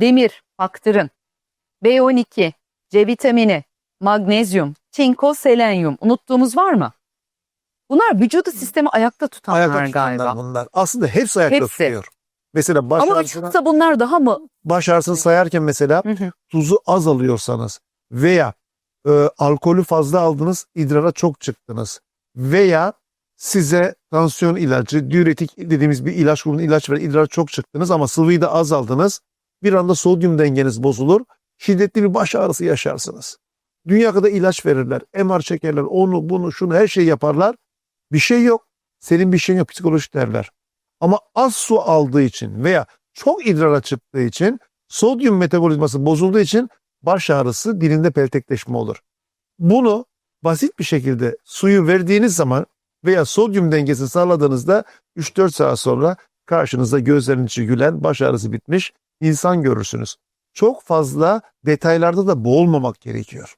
demir, baktırın, B12, C vitamini, magnezyum, çinko, selenyum. Unuttuğumuz var mı? Bunlar vücudu sistemi ayakta tutanlar Ayakta tutanlar galiba. bunlar. Aslında hepsi ayakta Hepsi. tutuyor. Mesela baş Ama ağrısına, vücutta bunlar daha mı? baş ağrısını sayarken mesela Hı hı. tuzu az alıyorsanız veya e, alkolü fazla aldınız, idrara çok çıktınız veya size tansiyon ilacı, diüretik dediğimiz bir ilaç grubunun ilaç ver, idrara çok çıktınız ama sıvıyı da az aldınız. Bir anda sodyum dengeniz bozulur. Şiddetli bir baş ağrısı yaşarsınız. Dünya kadar ilaç verirler. MR çekerler. Onu, bunu, şunu her şeyi yaparlar. Bir şey yok. Senin bir şeyin yok. Psikolojik derler. Ama az su aldığı için veya çok idrara çıktığı için sodyum metabolizması bozulduğu için baş ağrısı dilinde peltekleşme olur. Bunu basit bir şekilde suyu verdiğiniz zaman veya sodyum dengesini sağladığınızda 3-4 saat sonra karşınızda gözlerinin içi gülen baş ağrısı bitmiş insan görürsünüz. Çok fazla detaylarda da boğulmamak gerekiyor.